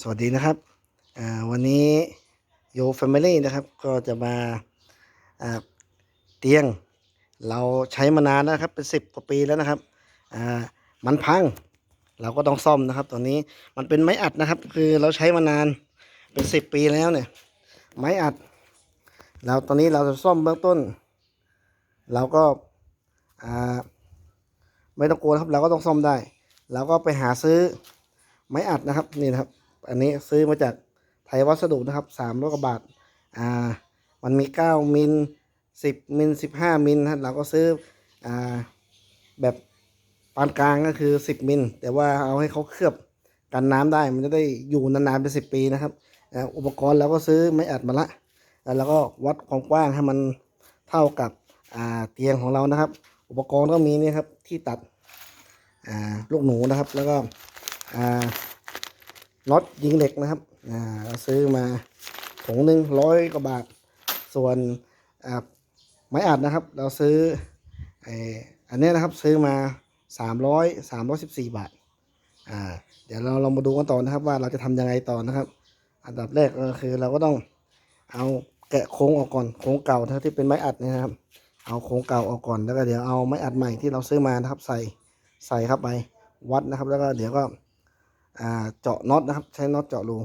สวัสดีนะครับวันนี้โยแฟมิลี่นะครับ ก็จะมาเตียง เราใช้มานานนะครับ เป็นสิบกว่าปีแล้วนะครับมันพัง เราก็ต้องซ่อมนะครับ ตอนนี้มันเป็นไม้อัดนะครับ คือเราใช้มานานเป็นสิบปีแล้วเนี่ย ไม้อัด เราตอนนี้เราจะซ่อมเบื้องต้น เราก็ไม่ต้องกลัวนครับ เราก็ต้องซ่อมได้ เราก็ไปหาซื้อ ไม้อัดนะครับนี่นะครับ อันนี้ซื้อมาจากไทยวัสดุนะครับสามร้อยกว่าบาทอ่ามันมีเก้ามิลสิบมิลสิบห้ามิลนะเราก็ซื้ออ่าแบบปานกลางก็คือสิบมิลแต่ว่าเอาให้เขาเคลือบกันน้ำได้มันจะได้อยู่นานๆเป็นสิบปีนะครับอ่าอุปกรณ์เราก็ซื้อไม้อัดมาละแล้วเราก็วัดความกว้างให้มันเท่ากับอ่าเตียงของเรานะครับ อุปกรณ์ก็มีนี่ครับที่ตัดอ่าลูกหนูนะครับ แล้วก็ น็อตยิงเหล็กนะครับเราซื้อมาถุงหนึ่งร้อยกว่าบาท ส่วนไม้อัดนะครับ เราซื้อไออันนี้นะครับซื้อมาสามร้อยสามร้อยสิบสี่บาทอ่าเดี๋ยวเราลองมาดูกันต่อนะครับว่าเราจะทำยังไงต่อนะครับ อันดับแรกก็คือเราก็ต้องเอาแกะโค้งออกก่อนโค้งเก่านะที่เป็นไม้อัดนะครับ เอาโค้งเก่าออกก่อนแล้วก็เดี๋ยวเอาไม้อัดใหม่ที่เราซื้อมานะครับ ใส่ใส่เข้าไปวัดนะครับ แล้วก็เดี๋ยวก็ เจาะน็อตนะครับ ใช้น็อตเจาะรู